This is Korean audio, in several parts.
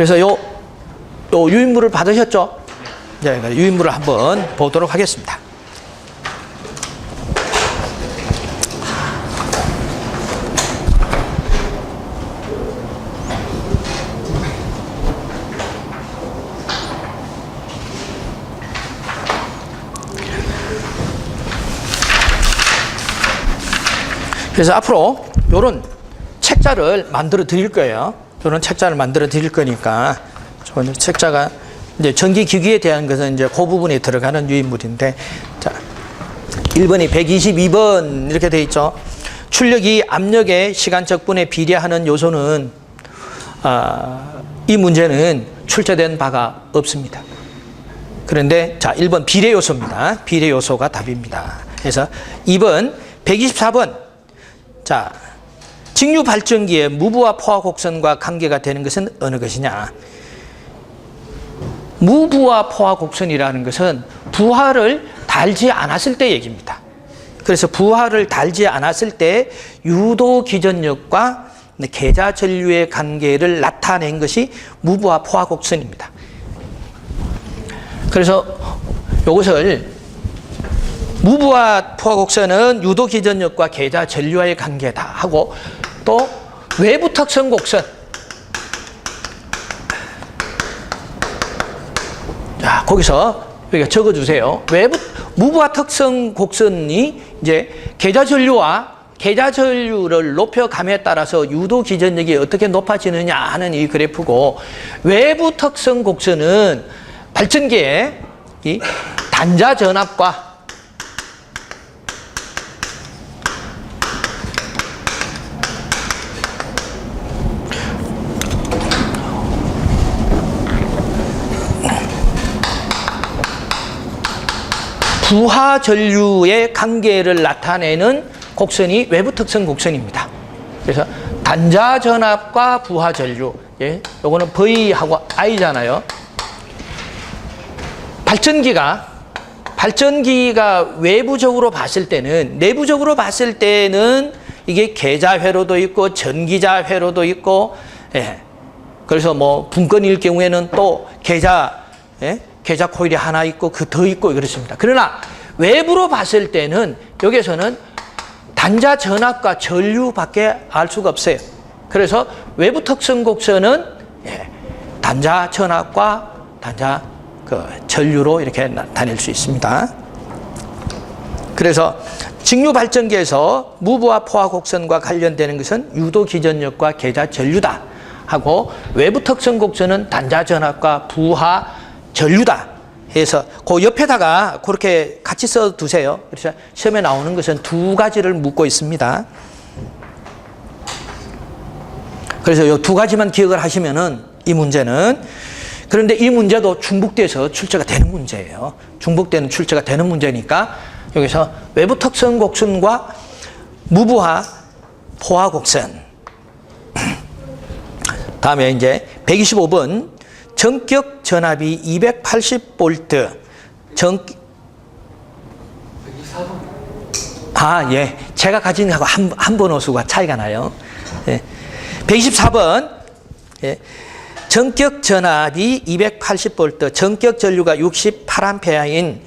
그래서 요, 요 유인물을 받으셨죠? 네, 그래서 유인물을 한번 보도록 하겠습니다. 그래서 앞으로 요런 책자를 만들어 드릴 거예요. 요런 책자를 만들어 드릴 거니까 저는 책자가 이제 전기 기기에 대한 것은 이제 그 부분에 들어가는 유인물인데 자 1번이 122번 이렇게 돼 있죠. 출력이 압력의 시간적 분에 비례하는 요소는 아, 이 문제는 출제된 바가 없습니다. 그런데 자 1번 비례 요소입니다. 비례 요소가 답입니다. 그래서 2번 124번 자 직류 발전기의 무부하 포화 곡선과 관계가 되는 것은 어느 것이냐? 무부하 포화 곡선이라는 것은 부하를 달지 않았을 때 얘기입니다. 그래서 부하를 달지 않았을 때 유도 기전력과 계좌 전류의 관계를 나타낸 것이 무부하 포화 곡선입니다. 그래서 이것을 무부하 포화 곡선은 유도 기전력과 계좌 전류와의 관계다 하고 또 외부 특성 곡선 자 거기서 여기가 적어주세요. 외부 무부하 특성 곡선이 이제 계좌 전류와 계좌 전류를 높여감에 따라서 유도 기전력이 어떻게 높아지느냐 하는 이 그래프고 외부 특성 곡선은 발전기의 이 단자 전압과 부하 전류의 관계를 나타내는 곡선이 외부 특성 곡선입니다. 그래서 단자 전압과 부하 전류, 예, 요거는 V하고 I잖아요. 발전기가 발전기가 외부적으로 봤을 때는 내부적으로 봤을 때는 이게 계좌 회로도 있고 전기자 회로도 있고 예. 그래서 뭐 분건일 경우에는 또 계좌 예? 계좌 코일이 하나 있고 그 더 있고 그렇습니다. 그러나 외부로 봤을 때는 여기서는 단자 전압과 전류밖에 알 수가 없어요. 그래서 외부 특성 곡선은 예, 단자 전압과 단자 그 전류로 이렇게 나타낼 수 있습니다. 그래서 직류 발전기에서 무부하 포화 곡선과 관련되는 것은 유도 기전력과 계좌 전류다 하고 외부 특성 곡선은 단자 전압과 부하 전류다 해서 그 옆에다가 그렇게 같이 써 두세요. 그래서 시험에 나오는 것은 두 가지를 묻고 있습니다. 그래서 이 두 가지만 기억을 하시면은 이 문제는 그런데 이 문제도 중복돼서 출제가 되는 문제예요. 중복되는 출제가 되는 문제니까 여기서 외부 특성 곡선과 무부하 포화 곡선. 다음에 이제 125번 전격 전압이 280V 전 아, 예. 제가 가진 거하고 한, 한 번호 수가 차이가 나요. 예. 124번. 예. 전격 전압이 280V, 전격 전류가 68A인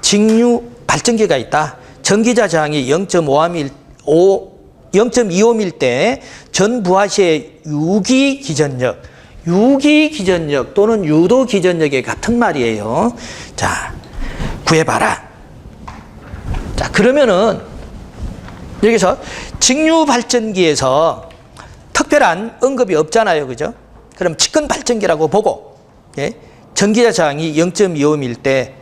직류 발전기가 있다. 전기자 저항이 0.5암일, 5, 0.25밀 때 전부하시의 유기 기전력, 유기 기전력 또는 유도 기전력의 같은 말이에요. 자, 구해봐라. 자, 그러면은 여기서 직류 발전기에서 특별한 언급이 없잖아요. 그죠? 그럼 측근 발전기라고 보고, 예? 전기자 저항이 0.25밀 때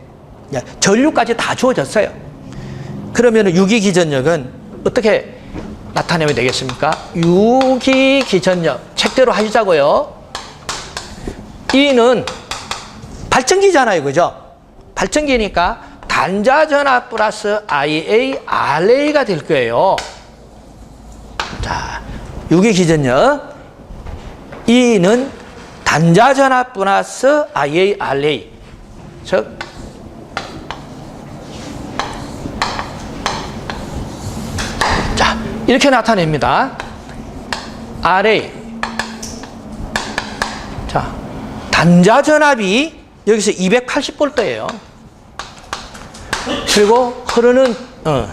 야, 전류까지 다 주어졌어요. 그러면 유기 기전력은 어떻게 나타내면 되겠습니까? 유기 기전력. 책대로 하시자고요. E는 발전기잖아요. 그죠? 발전기니까 단자 전압 플러스 IA, RA가 될 거예요. 자, 유기 기전력. E는 단자 전압 플러스 IA, RA. 즉, 자, 이렇게 나타냅니다. RA. 자, 단자 전압이 여기서 280볼트예요. 그리고 흐르는 어,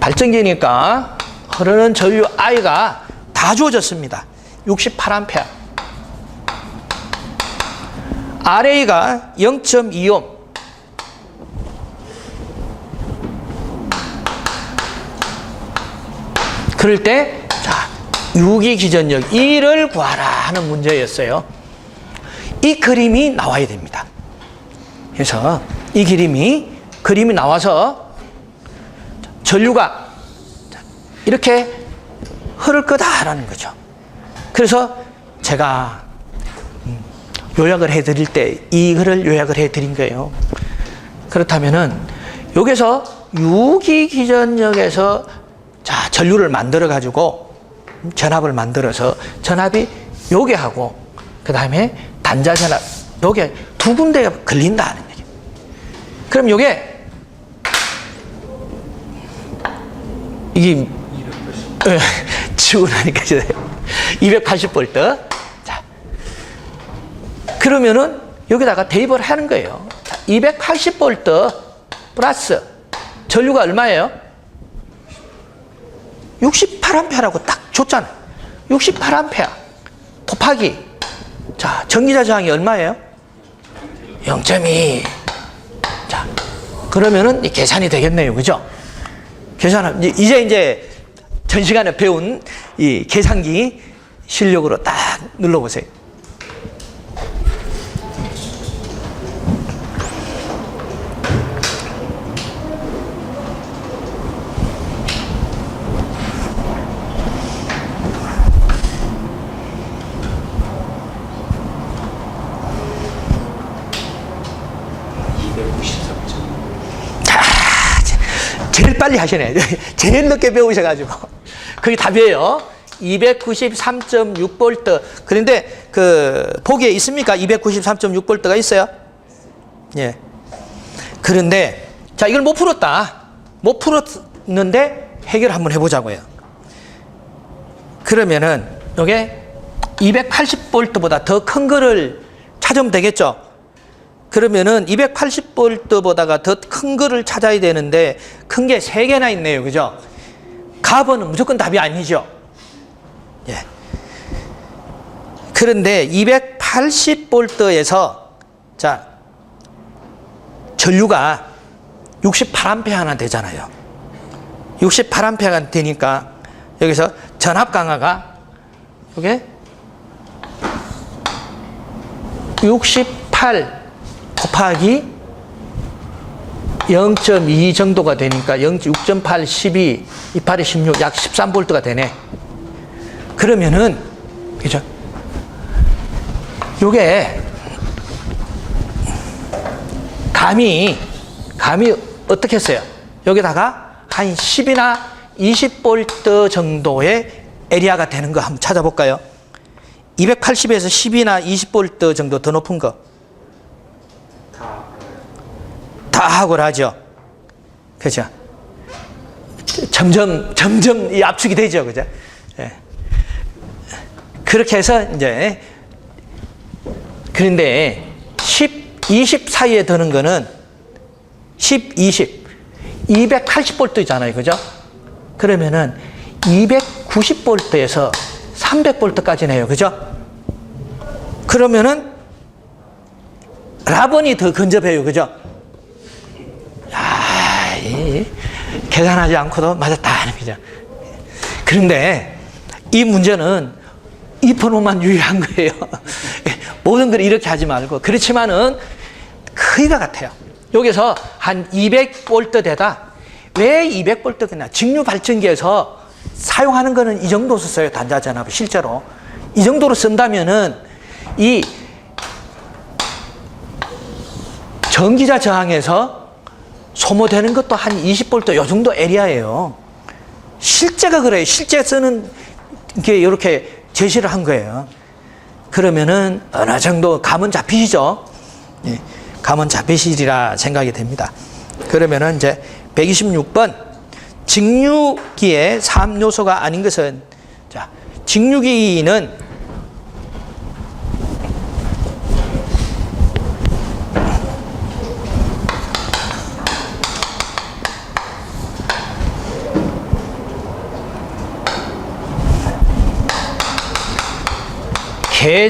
발전기니까 흐르는 전류 I가 다 주어졌습니다. 68A. RA가 0.25. 그럴 때, 자, 유기 기전력 1을 구하라 하는 문제였어요. 이 그림이 나와야 됩니다. 그래서 이 그림이, 그림이 나와서 전류가 이렇게 흐를 거다라는 거죠. 그래서 제가 음, 요약을 해드릴 때 이거를 요약을 해드린 거예요. 그렇다면은 여기서 유기기전력에서 자 전류를 만들어 가지고 전압을 만들어서 전압이 요게 하고 그 다음에 단자 전압 요게 두 군데가 걸린다는 얘기. 그럼 요게 이게 예, 치고 나니까 이제 280볼트. 자. 그러면은 여기다가 대입을 하는 거예요. 280볼트 플러스 전류가 얼마예요? 68암페라고 딱 줬잖아요. 68암페 곱하기 자, 전기자 저항이 얼마예요? 0.2. 자. 그러면은 이 계산이 되겠네요. 그죠? 계산은 이제 이제 전 시간에 배운 이 계산기 실력으로 딱 눌러보세요. 제일 빨리 하시네. 제일 늦게 배우셔가지고. 그게 답이에요. 293.6볼트. 그런데 그 보기에 있습니까? 293.6볼트가 있어요? 예. 그런데 자 이걸 못 풀었다. 못 풀었는데 해결 한번 해보자고요. 그러면은 이게 280볼트보다 더 큰 거를 찾으면 되겠죠? 그러면은 280볼트보다가 더 큰 거를 찾아야 되는데 큰 게 세 개나 있네요. 그죠? 가번은 무조건 답이 아니죠. 예. 그런데 280볼트에서 자 전류가 68A 하나 되잖아요. 68A가 되니까 여기서 전압 강화가 이게 68 곱하기 0.2 정도가 되니까 0.6.8, 12, 28에 16, 약 13볼트가 되네. 그러면은, 그죠? 요게, 감이, 감이 어떻게 했어요? 여기다가 한 10이나 20볼트 정도의 에리아가 되는 거 한번 찾아볼까요? 280에서 10이나 20볼트 정도 더 높은 거. 다 하고 하죠. 그죠? 점점, 점점 이 압축이 되죠. 그죠? 예. 그렇게 해서 이제, 그런데 10, 20 사이에 드는 거는 10, 20, 280볼트잖아요. 그죠? 그러면은 290볼트에서 300볼트까지 네요. 그죠? 그러면은 라번이 더 근접해요. 그죠? 아, 이, 계산하지 않고도 맞았다 하는 거죠. 그런데 이 문제는 이 번호만 유의한 거예요. 모든 걸 이렇게 하지 말고. 그렇지만은 크기가 같아요. 여기서 한 200볼트 되다. 왜 200볼트겠나? 직류 발전기에서 사용하는 거는 이 정도 썼어요. 단자 전압을 실제로. 이 정도로 쓴다면은 이 전기자 저항에서 소모되는 것도 한 20볼트 요 정도 에리아예요. 실제가 그래요. 실제 쓰는 게 이렇게 제시를 한 거예요. 그러면은 어느 정도 감은 잡히시죠? 예, 감은 잡히시리라 생각이 됩니다. 그러면은 이제 126번 직류기의 3요소가 아닌 것은 자, 직류기는 개